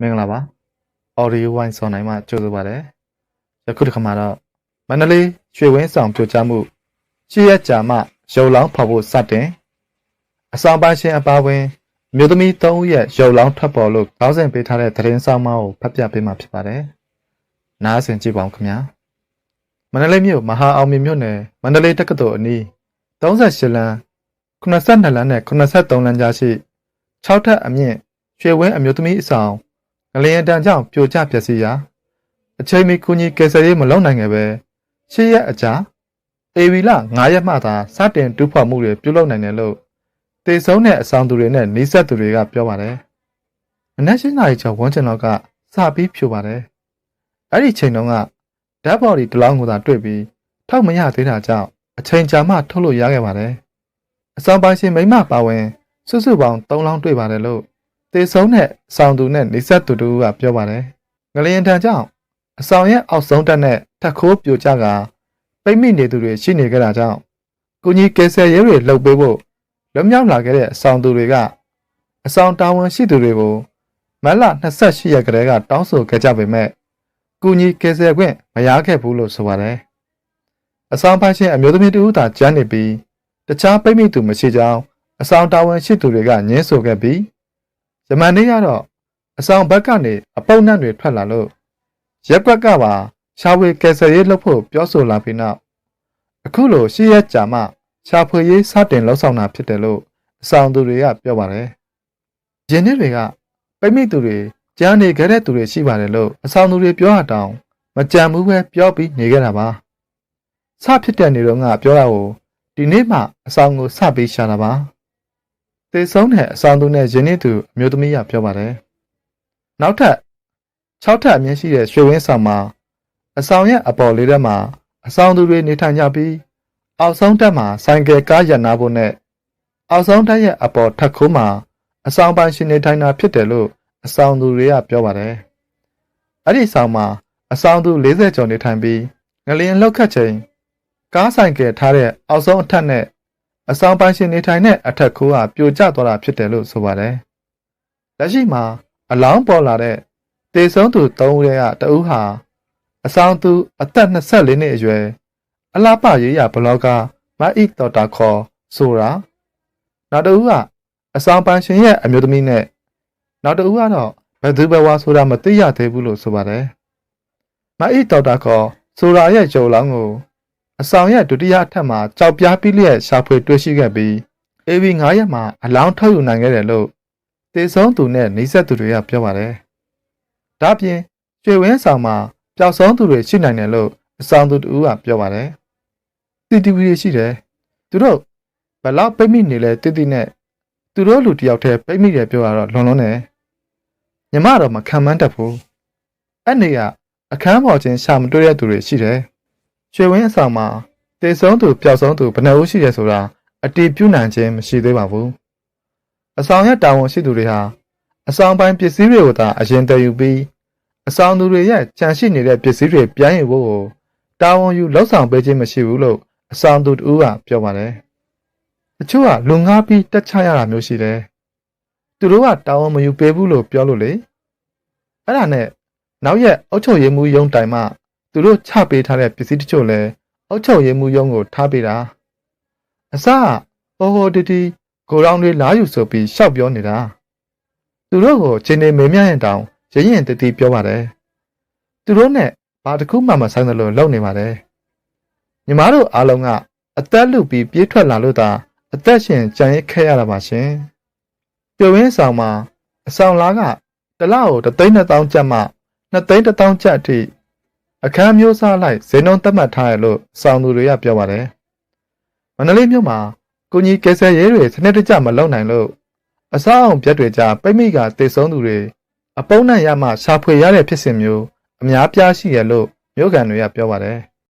မင်္ဂလာပါ audio wine ဆောင်းနိုင်မှာကြိုဆိုပါရစေယခုတစ်ခါမှာတော့မန္တလေးရွှေဝင်းဆောင်ပြိုကျမှုရှေ့ရက်ကြာမှရုပ်လောင်းဖော်ဖို့စတင်အဆောင်ပါရှင်အပါဝင်အမျိုးသမီး၃ဦးရဲ့ရုပ်လောင်းထွက်ပေါ်လို့ခေါင်းစဉ်ပေးထားတဲ့သတင်းဆောင်မကိုဖတ်ပြပေးမှာဖြစ်ပါတယ်နားဆင်ကြည့်ပါဦးခင်ဗျာမန္တလေးမြို့မဟာအောင်မြင်မြို့နယ်မန္တလေးတက္ကသိုလ်အနီး38လမ်း82လမ်းနဲ့83လမ်းကြားရှိ6ထပ်အမြင့်ရွှေဝင်းအမျိုးသမီးအဆောင် ငလျင်တန်ကြောင့်ပြိုကျပျက်စီးရာအချိန်မီကူညီကယ်ဆယ်ရေးမလုပ်နိုင်ခဲ့ပဲရှေ့ရက်အကြာအေဗီလာ9ရက်မှသာစတင်တူးဖော်မှုတွေပြုလုပ်နိုင်တယ်လို့တေဆုံးတဲ့အဆောင်သူတွေနဲ့နှိစက်သူတွေကပြောပါတယ်။မနက်၈နာရီကျော်ဝန်းကျင်လောက်ကစပြီးဖြိုပါတယ်။အဲ့ဒီချိန်တုန်းကဓာတ်ပေါ်ဒီတလောင်းကိုသာတွေ့ပြီးထောက်မရသေးတာကြောင့်အချိန်ကြာမှထုတ်လို့ရခဲ့ပါတယ်။အဆောင်ပိုင်ရှင်မိမပါဝင်စုစုပေါင်း3လောင်းတွေ့ပါတယ်လို့ တေဆုံးတဲ့ဆောင်သူနဲ့နှိစက်သူတို့ကပြောပါတယ်။ငလျင်တန်ကြောင့်အဆောင်ရဲ့အောက်ဆုံးတက်နဲ့ထက်ခိုးပြိုကျကပိတ်မိနေသူတွေရှိနေကြတာကြောင့်ကုညီကယ်ဆယ်ရေးတွေလှုပ်ပေးဖို့လွတ်မြောက်လာခဲ့တဲ့အဆောင်သူတွေကအဆောင်တာဝန်ရှိသူတွေကိုမတ်လ28ရက်ကလေးကတောင်းဆိုခဲ့ကြပေမဲ့ကုညီကယ်ဆယ်ခွင့်မရခဲ့ဘူးလို့ဆိုပါတယ်။အဆောင်ပိုင်ရှင်အမျိုးသမီးတူသာကျန်းနေပြီးတခြားပိတ်မိသူမရှိကြောင်းအဆောင်တာဝန်ရှိသူတွေကညင်းဆိုခဲ့ပြီး ယမန်နေ့ကတော့အဆောင်ဘက်ကနေအပုပ်နှံ့တွေထွက်လာလို့ရက်ကွက်ကပါရှားဝေကယ်ဆယ်ရေးလုပ်ဖို့ပြောဆိုလာပြီးနောက်အခုလိုရှေ့ရက်ကြာမှရှားဖွေရေးစတင်လှုပ်ဆောင်တာဖြစ်တယ်လို့အဆောင်သူတွေကပြောပါတယ်။ဂျင်းနှစ်တွေကပိတ်မိသူတွေကြားနေကြတဲ့သူတွေရှိပါတယ်လို့အဆောင်သူတွေပြောတာတောင်မကြံဘူးပဲပြောပြီးနေကြတာပါ။စဖြစ်တဲ့နေတော့ကပြောတာကိုဒီနေ့မှအဆောင်ကိုစပြီးရှာတာပါ။ သေဆုံးတဲ့အဆောင်သူနဲ့ယင်းနှစ်သူအမျိုးသမီးကပြောပါတယ်။နောက်ထပ်6ထပ်အမြင့်ရှိတဲ့ရွှေဝင်းဆောင်မှာအဆောင်ရဲ့အပေါ်လေးထဲမှာအဆောင်သူတွေနေထိုင်ကြပြီးအောက်ဆုံးတက်မှာဆိုင်ကယ်ကားရပ်နာဖို့နဲ့အောက်ဆုံးတက်ရဲ့အပေါ်ထပ်ခိုးမှာအဆောင်ပိုင်ရှင်နေထိုင်တာဖြစ်တယ်လို့အဆောင်သူတွေကပြောပါတယ်။အဲ့ဒီဆောင်မှာအဆောင်သူ40ကျော်နေထိုင်ပြီးငလျင်လောက်ခတ်ချိန်ကားဆိုင်ကယ်ထားတဲ့အောက်ဆုံးအထက်နဲ့ အဆောင်ပိုင်ရှင်နေထိုင်တဲ့အထက်ခိုးကပြိုကျသွားတာဖြစ်တယ်လို့ဆိုပါတယ်။လက်ရှိမှာအလောင်းပေါ်လာတဲ့တေဆုံးသူ3ဦးရဲ့တဦးဟာအဆောင်သူအသက်24နှစ်အရွယ်အလားပရေးရဘလော့ဂါမအိတော်တာခေါ်ဆိုတာနောက်တစ်ဦးကအဆောင်ပန်ရှင်ရဲ့အမျိုးသမီးနဲ့နောက်တစ်ဦးကတော့ဘယ်သူဘယ်ဝါဆိုတာမသိရသေးဘူးလို့ဆိုပါတယ်မအိတော်တာခေါ်ဆိုတာရဲ့ဂျုံလောင်းကို အဆောင်ရဲ့ဒုတိယအထက်မှာကြောက်ပြားပြီးလျက်ရှာဖွေတွေ့ရှိခဲ့ပြီး AV 9ရက်မှာအလောင်းထုတ်ယူနိုင်ခဲ့တယ်လို့တေဆုံးသူနဲ့နှိစက်သူတွေကပြောပါတယ်ဒါပြင်ရွှေဝင်းဆောင်မှာပျောက်ဆုံးသူတွေရှိနိုင်တယ်လို့အဆောင်သူတူကပြောပါတယ်။ CCTV တွေရှိတယ်။သူတို့ဘလောက်ပိတ်မိနေလဲတိတိနဲ့သူတို့လူတယောက်တည်းပိတ်မိတယ်ပြောတာတော့လွန်လွန်းတယ်။ညီမတော့မခံမန်းတတ်ဘူး။အဲ့နေကအခန်းပေါ်ချင်းရှာမတွေ့တဲ့သူတွေရှိတယ်။ ရွှေဝင်းအဆောင်မှာတေဆုံးသူပျောက်ဆုံးသူဘယ်နှဦးရှိတယ်ဆိုတာအတိပြုနိုင်ခြင်းမရှိသေးပါဘူး။အဆောင်ရဲ့တာဝန်ရှိသူတွေဟာအဆောင်ပိုင်းပစ္စည်းတွေကိုသာအရင်တည်ယူပြီးအဆောင်သူတွေရဲ့ကြံရှိနေတဲ့ပစ္စည်းတွေပြန်ယူဖို့ကိုတာဝန်ယူလှုပ်ဆောင်ပေးခြင်းမရှိဘူးလို့အဆောင်သူတူကပြောပါတယ်။တချို့ကလူငါပြီးတက်ချရတာမျိုးရှိတယ်။သူတို့ကတာဝန်မယူပေးဘူးလို့ပြောလို့လေ။အဲ့ဒါနဲ့နောက်ရက်အုတ်ချုပ်ရည်မှုယုံတိုင်မှ သူတို့ချပေးထားတဲ့ပစ္စည်းတချို့လည်းအုတ်ချုပ်ရည်မှုယုံကိုထားပေးတာ။အစကဟိုဟိုတီတီကိုရောင်တွေလာယူဆိုပြီးရှောက်ပြောနေတာ။သူတို့ကိုချင်းနေမေမြရင်တောင်ရရင်တတိပြောပါတယ်သူတို့နဲ့ဘာတစ်ခုမှမဆိုင်သလိုလုပ်နေပါတယ်ညီမတို့အားလုံးကအသက်လူပြီးပြေးထွက်လာလို့သာအသက်ရှင်ကြံရခဲ့ရတာပါရှင်ပြဝင်းဆောင်မှာအဆောင်လားကတလောက်ကိုတသိန်း2000ကျပ်မှ2သိန်း1000ကျပ်အထိ အခန်းမျိုးစားလိုက်ဇေနုံသတ်မှတ်ထားရလို့ဆောင်သူတွေကပြောပါတယ်မန္တလေးမြို့မှာကိုကြီးကယ်ဆယ်ရေးတွေစနစ်တကျမလုပ်နိုင်လို့အဆောက်အုံပြက်တွေကြားပိတ်မိကတေဆုံးသူတွေအပုံးနဲ့ရမှရှာဖွေရတဲ့ဖြစ်စဉ်မျိုးအများပြားရှိရလို့မြို့ကန်တွေကပြောပါတယ်